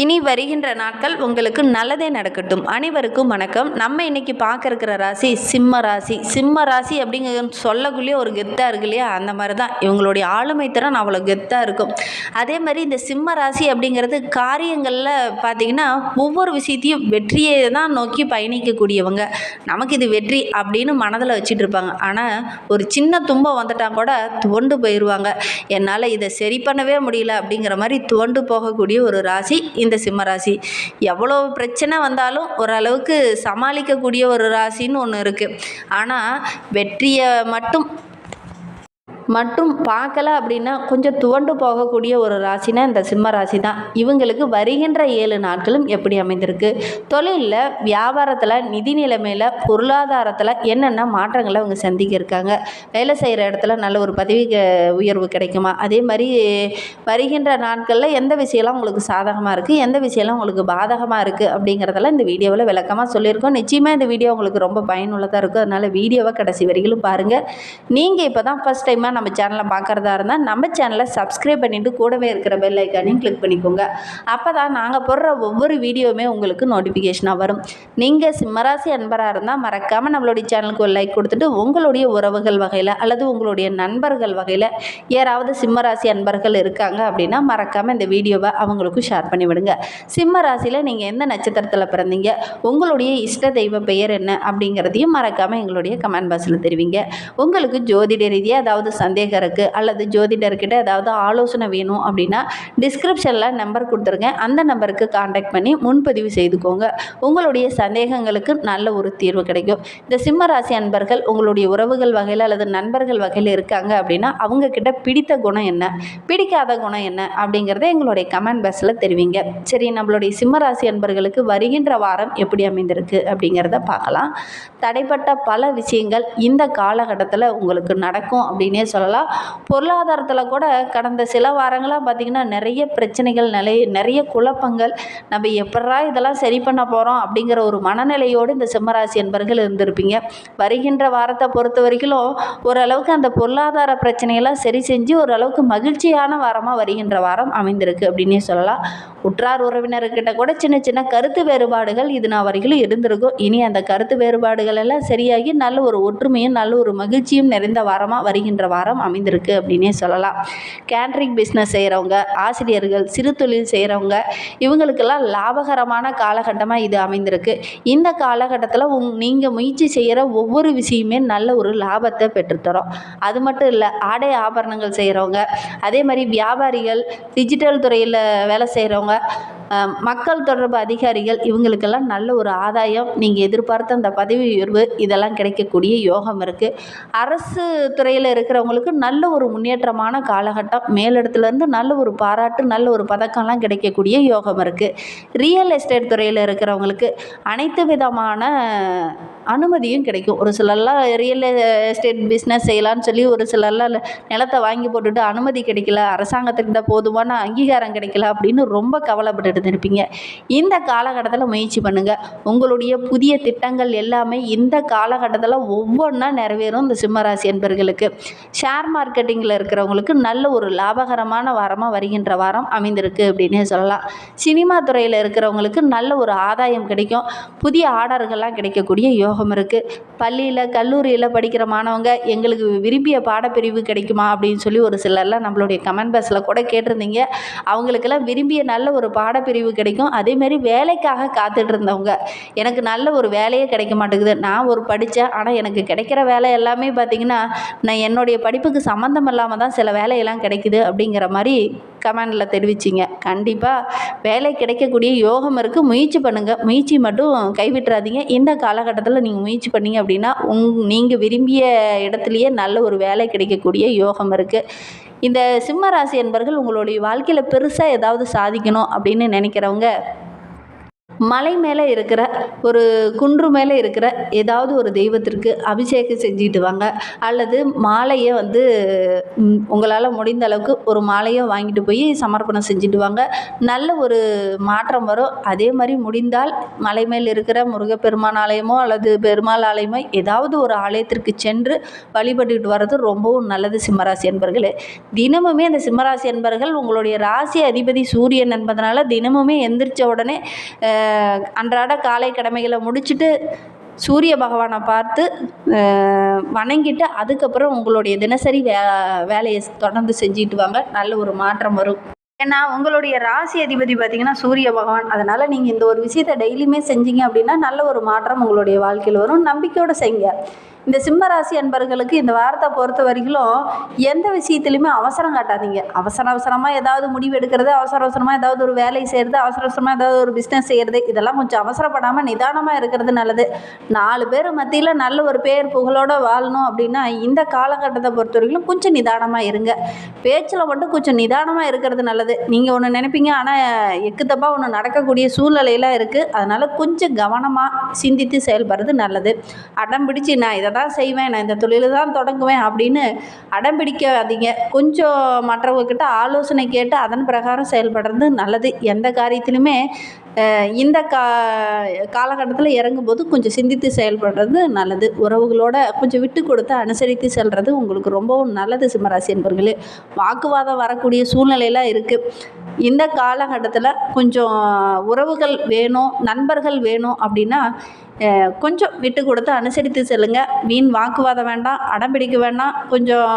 இனி வருகின்ற நாட்கள் உங்களுக்கு நல்லதே நடக்கட்டும். அனைவருக்கும் வணக்கம். நம்ம இன்னைக்கு பார்க்க இருக்கிற ராசி சிம்ம ராசி. சிம்ம ராசி அப்படிங்கிற சொல்லக்குள்ளேயே ஒரு கெத்தாக இருக்கு இல்லையா? அந்த மாதிரி தான் இவங்களுடைய ஆளுமை திறன் அவ்வளோ கெத்தாக இருக்கும். அதே மாதிரி இந்த சிம்ம ராசி அப்படிங்கிறது காரியங்களில் பார்த்தீங்கன்னா ஒவ்வொரு விஷயத்தையும் வெற்றியை தான் நோக்கி பயணிக்கக்கூடியவங்க. நமக்கு இது வெற்றி அப்படின்னு மனதில் வச்சுட்டு இருப்பாங்க. ஆனால் ஒரு சின்ன துன்பம் வந்துட்டால் கூட துவண்டு போயிடுவாங்க என்னால் இதை சரி பண்ணவே முடியல அப்படிங்கிற மாதிரி துவண்டு போகக்கூடிய ஒரு ராசி இந்த சிம்ம ராசி எவ்வளோ பிரச்சனை வந்தாலும் ஓரளவுக்கு சமாளிக்கக்கூடிய ஒரு ராசின்னு ஒன்று இருக்குது ஆனால் வெற்றியை மட்டும் மற்றும் பார்க்கல அப்படின்னா கொஞ்சம் துவண்டு போகக்கூடிய ஒரு ராசினா இந்த சிம்ம ராசி தான் இவங்களுக்கு வருகின்ற ஏழு நாட்களும் எப்படி அமைந்திருக்கு? தொழிலில் வியாபாரத்தில் நிதி நிலைமையில் பொருளாதாரத்தில் என்னென்ன மாற்றங்களை அவங்க சந்திக்க இருக்காங்க வேலை செய்கிற இடத்துல நல்ல ஒரு பதவி க- உயர்வு கிடைக்குமா? அதே மாதிரி வருகின்ற நாட்களில் எந்த விஷயம்லாம் உங்களுக்கு சாதகமாக இருக்குது எந்த விஷயம்லாம் உங்களுக்கு பாதகமாக இருக்குது அப்படிங்கிறதெல்லாம் இந்த வீடியோவில் விளக்கமாக சொல்லியிருக்கோம். நிச்சயமாக இந்த வீடியோ உங்களுக்கு ரொம்ப பயனுள்ளதாக இருக்கும். அதனால் வீடியோவை கடைசி வரையிலும் பாருங்கள் நீங்கள் இப்போ தான் ஃபஸ்ட் டைமாக நம்ம நம்ம சேனலை பார்க்குறதா இருந்தால் நம்ம சேனலை சப்ஸ்கிரைப் பண்ணிவிட்டு கூடவே இருக்கிற பெல் ஐக்கானையும் கிளிக் பண்ணிக்கோங்க. அப்போ தான் நாங்கள் போடுற ஒவ்வொரு வீடியோவுமே உங்களுக்கு நோட்டிஃபிகேஷனாக வரும். நீங்கள் சிம்மராசி அன்பராக இருந்தால் மறக்காமல் நம்மளுடைய சேனலுக்கு ஒரு லைக் கொடுத்துட்டு உங்களுடைய உறவுகள் வகையில் அல்லது உங்களுடைய நண்பர்கள் வகையில் யாராவது சிம்மராசி அன்பர்கள் இருக்காங்க அப்படின்னா மறக்காமல் இந்த வீடியோவை அவங்களுக்கும் ஷேர் பண்ணி விடுங்க. சிம்ம ராசியில் நீங்கள் எந்த நட்சத்திரத்தில் பிறந்தீங்க? உங்களுடைய இஷ்ட தெய்வ பெயர் என்ன? அப்படிங்கிறதையும் மறக்காமல் எங்களுடைய கமெண்ட் பாக்ஸில் தெரிவிங்க. உங்களுக்கு ஜோதிட ரீதியாக அதாவது சந்த சந்தேகம் இருக்குது அல்லது ஜோதிடர்கிட்ட ஏதாவது ஆலோசனை வேணும் அப்படின்னா டிஸ்கிரிப்ஷனில் நம்பர் கொடுத்துருக்கேன் அந்த நம்பருக்கு காண்டாக்ட் பண்ணி முன்பதிவு செய்துக்கோங்க. உங்களுடைய சந்தேகங்களுக்கு நல்ல ஒரு தீர்வு கிடைக்கும். இந்த சிம்ம ராசி அன்பர்கள் உங்களுடைய உறவுகள் வகையில் அல்லது நண்பர்கள் வகையில் இருக்காங்க அப்படின்னா அவங்க கிட்ட பிடித்த குணம் என்ன? பிடிக்காத குணம் என்ன? அப்படிங்கிறத எங்களுடைய கமெண்ட் பாக்ஸில் தெரிவிங்க. சரி நம்மளுடைய சிம்ம ராசி அன்பர்களுக்கு வருகின்ற வாரம் எப்படி அமைந்திருக்கு அப்படிங்கிறத பார்க்கலாம். தடைப்பட்ட பல விஷயங்கள் இந்த காலகட்டத்தில் உங்களுக்கு நடக்கும் அப்படின்னே சொல்லலாம். பொருளாதாரத்தில் கூட கடந்த சில வாரங்களாக பார்த்திங்கன்னா நிறைய பிரச்சனைகள் நிலை நிறைய குழப்பங்கள். நம்ம எப்படா இதெல்லாம் சரி பண்ண போகிறோம் அப்படிங்கிற ஒரு மனநிலையோடு இந்த சிம்மராசி என்பர்கள் இருந்திருப்பீங்க. வருகின்ற வாரத்தை பொறுத்த வரைக்கும் ஓரளவுக்கு அந்த பொருளாதார பிரச்சனையெல்லாம் சரி செஞ்சு ஓரளவுக்கு மகிழ்ச்சியான வாரமாக வருகின்ற வாரம் அமைந்திருக்கு அப்படின்னே சொல்லலாம். உற்றார் உறவினர்கிட்ட கூட சின்ன சின்ன கருத்து வேறுபாடுகள் இது நான் வரைக்கும் இருந்திருக்கும் இனி அந்த கருத்து வேறுபாடுகள் எல்லாம் சரியாகி நல்ல ஒரு ஒற்றுமையும் நல்ல ஒரு மகிழ்ச்சியும் நிறைந்த வாரமாக வருகின்ற வாரம் அமைந்திருக்கு அப்படின்னே சொல்லலாம். கேட்ரிங் பிஸ்னஸ் செய்கிறவங்க ஆசிரியர்கள் சிறு தொழில் செய்கிறவங்க இவங்களுக்கெல்லாம் லாபகரமான காலகட்டமாக இது அமைந்திருக்கு. இந்த காலகட்டத்தில் உங் நீங்கள் முயற்சி செய்கிற ஒவ்வொரு விஷயமே நல்ல ஒரு லாபத்தை பெற்றுத்தரும். அது மட்டும் இல்லை ஆடை ஆபரணங்கள் செய்கிறவங்க அதே மாதிரி வியாபாரிகள் டிஜிட்டல் துறையில் வேலை செய்கிறவங்க மக்கள் தொடர்பு அதிகாரிகள் இவங்களுக்கெல்லாம் நல்ல ஒரு ஆதாயம். நீங்கள் எதிர்பார்த்த அந்த பதவி உயர்வு இதெல்லாம் கிடைக்கக்கூடிய யோகம் இருக்குது அரசு துறையில் இருக்கிறவங்களுக்கு நல்ல ஒரு முன்னேற்றமான காலகட்டம் மேலிடத்துலேருந்து நல்ல ஒரு பாராட்டு நல்ல ஒரு பதக்கம்லாம் கிடைக்கக்கூடிய யோகம் இருக்குது ரியல் எஸ்டேட் துறையில் இருக்கிறவங்களுக்கு அனைத்து விதமான அனுமதியும் கிடைக்கும். ஒரு சிலர்லாம் ரியல் எஸ்டேட் பிஸ்னஸ் செய்யலாம்னு சொல்லி ஒரு சிலர்லாம் நிலத்தை வாங்கி போட்டுட்டு அனுமதி கிடைக்கல அரசாங்கத்துக்கிட்ட போதுமான அங்கீகாரம் கிடைக்கல அப்படின்னு ரொம்ப கவலைப்பட்டுட்டு இருப்பீங்க. இந்த காலகட்டத்தில் முயற்சி பண்ணுங்கள் உங்களுடைய புதிய திட்டங்கள் எல்லாமே இந்த காலகட்டத்தில் ஒவ்வொன்றா நிறைவேறும் இந்த சிம்மராசி என்பர்களுக்கு ஷேர் மார்க்கெட்டிங்கில் இருக்கிறவங்களுக்கு நல்ல ஒரு லாபகரமான வாரமாக வருகின்ற வாரம் அமைந்திருக்கு அப்படின்னே சொல்லலாம். சினிமா துறையில் இருக்கிறவங்களுக்கு நல்ல ஒரு ஆதாயம் கிடைக்கும். புதிய ஆர்டர்கள்லாம் கிடைக்கக்கூடிய யோ யோகம் இருக்குது பள்ளியில் கல்லூரியில் படிக்கிற மாணவங்க எங்களுக்கு விரும்பிய பாடப்பிரிவு கிடைக்குமா அப்படின்னு சொல்லி ஒரு சிலர்லாம் நம்மளுடைய கமெண்ட் பாக்ஸில் கூட கேட்டிருந்தீங்க. அவங்களுக்கெல்லாம் விரும்பிய நல்ல ஒரு பாடப்பிரிவு கிடைக்கும். அதேமாரி வேலைக்காக காத்துட்டு இருந்தவங்க எனக்கு நல்ல ஒரு வேலையே கிடைக்க மாட்டேங்குது. நான் ஒரு படித்தேன் ஆனால் எனக்கு கிடைக்கிற வேலை எல்லாமே பார்த்திங்கன்னா நான் என்னுடைய படிப்புக்கு சம்மந்தம் இல்லாமல் தான் சில வேலையெல்லாம் கிடைக்குது அப்படிங்கிற மாதிரி கமெண்டில் தெரிவிச்சிங்க. கண்டிப்பாக வேலை கிடைக்கக்கூடிய யோகம் இருக்குது முயற்சி பண்ணுங்கள் முயற்சி மட்டும் கைவிட்டுறாதீங்க. இந்த காலகட்டத்தில் நீங்கள் முயற்சி பண்ணீங்க அப்படின்னா உங் நீங்கள் விரும்பிய இடத்துலையே நல்ல ஒரு வேலை கிடைக்கக்கூடிய யோகம் இருக்குது இந்த சிம்ம ராசி என்பர்கள் உங்களுடைய வாழ்க்கையில் பெருசாக ஏதாவது சாதிக்கணும் அப்படின்னு நினைக்கிறவங்க மலை மேலே இருக்கிற ஒரு குன்று மேலே இருக்கிற ஏதாவது ஒரு தெய்வத்திற்கு அபிஷேகம் செஞ்சுட்டு வாங்க. அல்லது மாலையை வந்து உங்களால் முடிந்த அளவுக்கு ஒரு மாலையை வாங்கிட்டு போய் சமர்ப்பணம் செஞ்சுட்டு வாங்க. நல்ல ஒரு மாற்றம் வரும். அதே மாதிரி முடிந்தால் மலை மேல் இருக்கிற முருகப்பெருமான் ஆலயமோ அல்லது பெருமாள் ஆலயமோ ஏதாவது ஒரு ஆலயத்திற்கு சென்று வழிபட்டுக்கிட்டு வர்றது ரொம்பவும் நல்லது சிம்மராசி என்பர்களே தினமுமே அந்த சிம்மராசி என்பர்கள் உங்களுடைய ராசி அதிபதி சூரியன் என்பதனால தினமுமே எந்திரிச்ச உடனே அன்றாட காலை கடமைகளை முடிச்சுட்டு சூரிய பகவானை பார்த்து வணங்கிட்டு அதுக்கப்புறம் உங்களுடைய தினசரி வே வேலையை தொடர்ந்து செஞ்சுட்டு வாங்க. நல்ல ஒரு மாற்றம் வரும். ஏன்னா உங்களுடைய ராசி அதிபதி பார்த்தீங்கன்னா சூரிய பகவான். அதனால் நீங்கள் இந்த ஒரு விஷயத்தை டெய்லியுமே செஞ்சீங்க அப்படின்னா நல்ல ஒரு மாற்றம் உங்களுடைய வாழ்க்கையில் வரும். நம்பிக்கையோடு செய்யுங்க. இந்த சிம்மராசி அன்பர்களுக்கு இந்த வாரத்தை பொறுத்த வரைக்கும் எந்த விஷயத்துலையுமே அவசரம் காட்டாதீங்க. அவசர அவசரமாக ஏதாவது முடிவு எடுக்கிறது அவசர அவசரமாக ஏதாவது ஒரு வேலை செய்கிறது அவசர அவசரமாக ஏதாவது ஒரு பிஸ்னஸ் செய்கிறது இதெல்லாம் கொஞ்சம் அவசரப்படாமல் நிதானமாக இருக்கிறது நல்லது. நாலு பேர் மத்தியில் நல்ல ஒரு பேர் புகழோடு வாழணும் அப்படின்னா இந்த காலகட்டத்தை பொறுத்த வரைக்கும் கொஞ்சம் நிதானமாக இருங்க. பேச்சில் மட்டும் கொஞ்சம் நிதானமாக இருக்கிறது நல்லது. நீங்கள் ஒன்று நினைப்பீங்க ஆனால் எக்குதப்பாக ஒன்று நடக்கக்கூடிய சூழ்நிலையெல்லாம் இருக்குது அதனால் கொஞ்சம் கவனமாக சிந்தித்து செயல்படுறது நல்லது. அடம் பிடிச்சி நான் இதை தான் செய்வேன் நான் இந்த தொழில் தான் தொடங்குவேன் அப்படின்னு அடம் பிடிக்காதீங்க. கொஞ்சம் மற்றவங்கக்கிட்ட ஆலோசனை கேட்டு அதன் பிரகாரம் செயல்படுறது நல்லது. எந்த காரியத்திலுமே இந்த கா காலகட்டத்தில் இறங்கும்போது கொஞ்சம் சிந்தித்து செயல்படுறது நல்லது. உறவுகளோட கொஞ்சம் விட்டு கொடுத்து அனுசரித்து செல்வது உங்களுக்கு ரொம்பவும் நல்லது சிம்மராசி என்பர்களே. வாக்குவாதம் வரக்கூடிய சூழ்நிலையெல்லாம் இருக்குது இந்த காலகட்டத்தில் கொஞ்சம் உறவுகள் வேணும் நண்பர்கள் வேணும் அப்படின்னா கொஞ்சம் விட்டு கொடுத்து அனுசரித்து செல்லுங்க. வீண் வாக்குவாதம் வேண்டாம் அடம் பிடிக்க வேண்டாம். கொஞ்சம்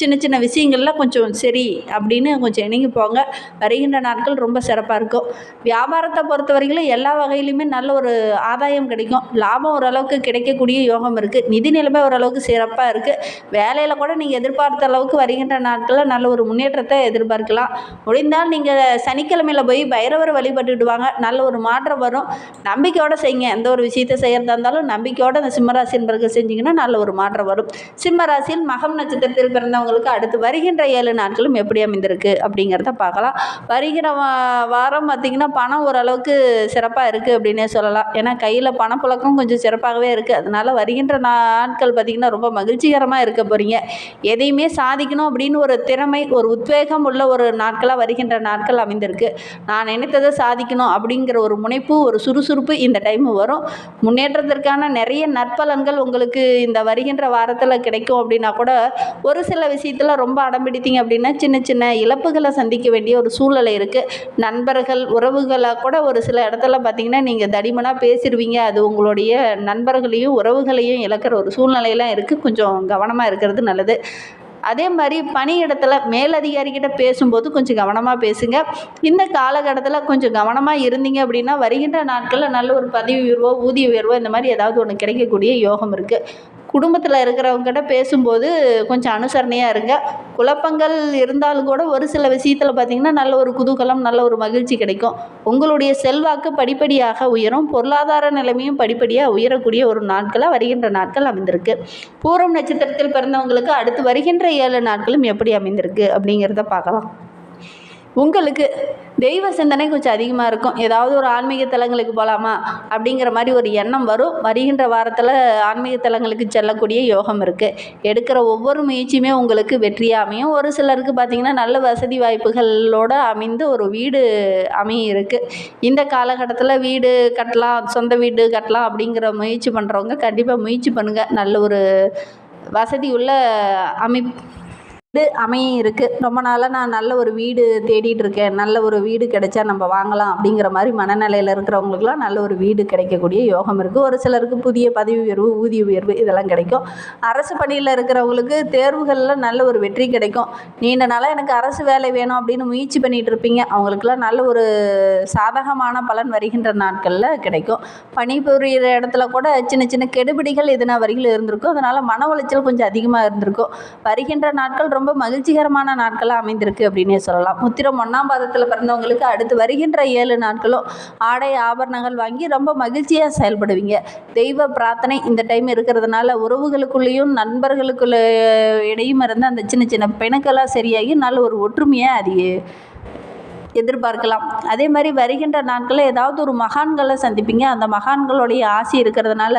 சின்ன சின்ன விஷயங்கள்லாம் கொஞ்சம் சரி அப்படின்னு கொஞ்சம் இணங்கி போங்க. வருகின்ற நாட்கள் ரொம்ப சிறப்பாக இருக்கும். வியாபாரத்தை பொறுத்த வரைக்கும் எல்லா வகையிலுமே நல்ல ஒரு ஆதாயம் கிடைக்கும். லாபம் ஓரளவுக்கு கிடைக்கக்கூடிய யோகம் இருக்குது நிதி நிலைமை ஓரளவுக்கு சிறப்பாக இருக்குது வேலையில் கூட நீங்கள் எதிர்பார்த்த அளவுக்கு வருகின்ற நாட்களில் நல்ல ஒரு முன்னேற்றத்தை எதிர்பார்க்கலாம். முடிந்தால் நீங்கள் சனிக்கிழமையில் போய் பைரவர் வழிபட்டுட்டு வாங்க. நல்ல ஒரு மாற்றம் வரும். நம்பிக்கையோடு செய்யுங்க. எந்த ஒரு விஷயத்தை செய்கிறதா இருந்தாலும் நம்பிக்கையோடு அந்த சிம்மராசி என்பர்கள் செஞ்சிங்கன்னா நல்ல ஒரு மாற்றம் வரும். சிம்மராசியில் மகம் நட்சத்திரத்தில் பிறந்தவங்களுக்கு அடுத்து வருகின்ற ஏழு நாட்களும் எப்படி அமைந்திருக்கு அப்படிங்கிறத பார்க்கலாம். வருகிற வா வாரம் பார்த்திங்கன்னா பணம் ஓரளவுக்கு சிறப்பாக இருக்குது அப்படின்னே சொல்லலாம். ஏன்னா கையில் பணப்புழக்கம் கொஞ்சம் சிறப்பாகவே இருக்குது அதனால் வருகின்ற நாட்கள் பார்த்திங்கன்னா ரொம்ப மகிழ்ச்சிகரமாக இருக்க போகிறீங்க எதையுமே சாதிக்கணும் அப்படின்னு ஒரு திறமை ஒரு உத்வேகம் உள்ள ஒரு நாட்களாக வருகின்ற நாட்கள் அமைந்திருக்கு. நான் நினைத்ததை சாதிக்கணும் அப்படிங்கிற ஒரு முனைப்பு ஒரு சுறுசுறுப்பு இந்த டைம் வரும். முன்னேற்றத்திற்கான நிறைய நற்பலன்கள் உங்களுக்கு இந்த வருகின்ற வாரத்தில் கிடைக்கும் அப்படின்னா கூட ஒரு சில விஷயத்தில் ரொம்ப அடம்பிடித்தீங்க அப்படின்னா சின்ன சின்ன இழப்புகளை சந்திக்க வேண்டிய ஒரு சூழ்நிலை இருக்குது நண்பர்கள் உறவு உறவுகளாக கூட ஒரு சில இடத்துல பார்த்தீங்கன்னா நீங்கள் தடிமனாக பேசிடுவீங்க. அது உங்களுடைய நண்பர்களையும் உறவுகளையும் இழக்கிற ஒரு சூழ்நிலையெல்லாம் இருக்குது கொஞ்சம் கவனமாக இருக்கிறது நல்லது. அதே மாதிரி பணியிடத்தில் மேலதிகாரிகிட்ட பேசும்போது கொஞ்சம் கவனமாக பேசுங்க. இந்த காலகட்டத்தில் கொஞ்சம் கவனமாக இருந்தீங்க அப்படின்னா வருகின்ற நாட்களில் நல்ல ஒரு பதவி உயர்வோ ஊதிய உயர்வோ இந்த மாதிரி ஏதாவது ஒன்று கிடைக்கக்கூடிய யோகம் இருக்குது குடும்பத்தில் இருக்கிறவங்ககிட்ட பேசும்போது கொஞ்சம் அனுசரணையாக இருங்க. குழப்பங்கள் இருந்தாலும் கூட ஒரு சில விஷயத்தில் பார்த்திங்கன்னா நல்ல ஒரு குதூகலம் நல்ல ஒரு மகிழ்ச்சி கிடைக்கும். உங்களுடைய செல்வாக்கு படிப்படியாக உயரும். பொருளாதார நிலைமையும் படிப்படியாக உயரக்கூடிய ஒரு நாட்களாக வருகின்ற நாட்கள் அமைந்திருக்கு. பூரம் நட்சத்திரத்தில் பிறந்தவங்களுக்கு அடுத்து வருகின்ற ஏழு நாட்களும் எப்படி அமைந்திருக்கு அப்படிங்கிறத பார்க்கலாம். உங்களுக்கு தெய்வ சிந்தனை கொஞ்சம் அதிகமாக இருக்கும். ஏதாவது ஒரு ஆன்மீக தலங்களுக்கு போகலாமா அப்படிங்கிற மாதிரி ஒரு எண்ணம் வரும். வருகின்ற வாரத்தில் ஆன்மீக தலங்களுக்கு செல்லக்கூடிய யோகம் இருக்குது எடுக்கிற ஒவ்வொரு முயற்சியுமே உங்களுக்கு வெற்றியாக அமையும். ஒரு சிலருக்கு பார்த்திங்கன்னா நல்ல வசதி வாய்ப்புகளோடு அமைந்து ஒரு வீடு அமைய இருக்குது இந்த காலகட்டத்தில் வீடு கட்டலாம் சொந்த வீடு கட்டலாம் அப்படிங்கிற முயற்சி பண்ணுறவங்க கண்டிப்பாக முயற்சி பண்ணுங்கள் நல்ல ஒரு வசதி உள்ள அமைப்பு வீடு அமையும் இருக்குது ரொம்ப நாளாக நான் நல்ல ஒரு வீடு தேடிட்டு இருக்கேன். நல்ல ஒரு வீடு கிடைச்சா நம்ம வாங்கலாம் அப்படிங்கிற மாதிரி மனநிலையில் இருக்கிறவங்களுக்குலாம் நல்ல ஒரு வீடு கிடைக்கக்கூடிய யோகம் இருக்குது ஒரு சிலருக்கு புதிய பதவி உயர்வு ஊதிய உயர்வு இதெல்லாம் கிடைக்கும். அரசு பணியில் இருக்கிறவங்களுக்கு தேர்வுகளில் நல்ல ஒரு வெற்றி கிடைக்கும். நீண்ட நாளாக எனக்கு அரசு வேலை வேணும் அப்படின்னு முயற்சி பண்ணிகிட்டு இருப்பீங்க. அவங்களுக்குலாம் நல்ல ஒரு சாதகமான பலன் வருகின்ற நாட்களில் கிடைக்கும். பணிபுரிகிற இடத்துல கூட சின்ன சின்ன கெடுபிடிகள் இதனால் வரையில் இருந்திருக்கும். அதனால் மன உளைச்சல் கொஞ்சம் அதிகமாக இருந்திருக்கும். வருகின்ற நாட்கள் ரொம்ப மகிழ்ச்சிகரமான நாட்களாக அமைந்திருக்கு அப்படின்னே சொல்லலாம். முத்திரம் ஒன்றாம் பாதத்தில் பிறந்தவங்களுக்கு அடுத்து வருகின்ற ஏழு நாட்களும் ஆடை ஆபரணங்கள் வாங்கி ரொம்ப மகிழ்ச்சியாக செயல்படுவீங்க. தெய்வ பிரார்த்தனை இந்த டைம் இருக்கிறதுனால உறவுகளுக்குள்ளேயும் நண்பர்களுக்குள்ள இடையும் இருந்து அந்த சின்ன சின்ன பிணக்கெல்லாம் சரியாகி நல்ல ஒரு ஒற்றுமையாக அது எதிர்பார்க்கலாம். அதே மாதிரி வருகின்ற நாட்களில் ஏதாவது ஒரு மகான்களை சந்திப்பீங்க. அந்த மகான்களுடைய ஆசி இருக்கிறதுனால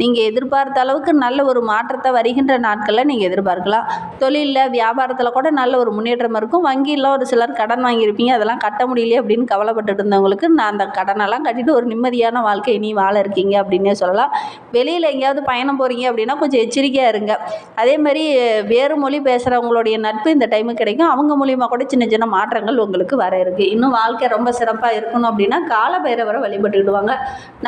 நீங்கள் எதிர்பார்த்த அளவுக்கு நல்ல ஒரு மாற்றத்தை வருகின்ற நாட்களில் நீங்கள் எதிர்பார்க்கலாம். தொழிலில் வியாபாரத்தில் கூட நல்ல ஒரு முன்னேற்றம் இருக்கும். வங்கியில் ஒரு சிலர் கடன் வாங்கியிருப்பீங்க. அதெல்லாம் கட்ட முடியலையே அப்படின்னு கவலைப்பட்டுட்டு இருந்தவங்களுக்கு நான் அந்த கடனெல்லாம் கட்டிட்டு ஒரு நிம்மதியான வாழ்க்கை இனி வாழ இருக்கீங்க அப்படின்னே சொல்லலாம். வெளியில் எங்கேயாவது பயணம் போகிறீங்க அப்படின்னா கொஞ்சம் எச்சரிக்கையாக இருங்க. அதே மாதிரி வேறு மொழி பேசுகிறவங்களுடைய நட்பு இந்த டைமு கிடைக்கும். அவங்க மூலியமாக கூட சின்ன சின்ன மாற்றங்கள் உங்களுக்கு வர இருக்குது இன்னும் வாழ்க்கை ரொம்ப சிறப்பாக இருக்கணும் அப்படின்னா கால பைரவரை வழிபட்டுக்கிடுவாங்க.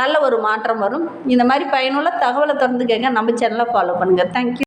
நல்ல ஒரு மாற்றம் வரும். இந்த மாதிரி பயனுள்ள தகவலை தொடர்ந்து கேட்க நம்ம சேனலை ஃபாலோ பண்ணுங்கள் தேங்க்யூ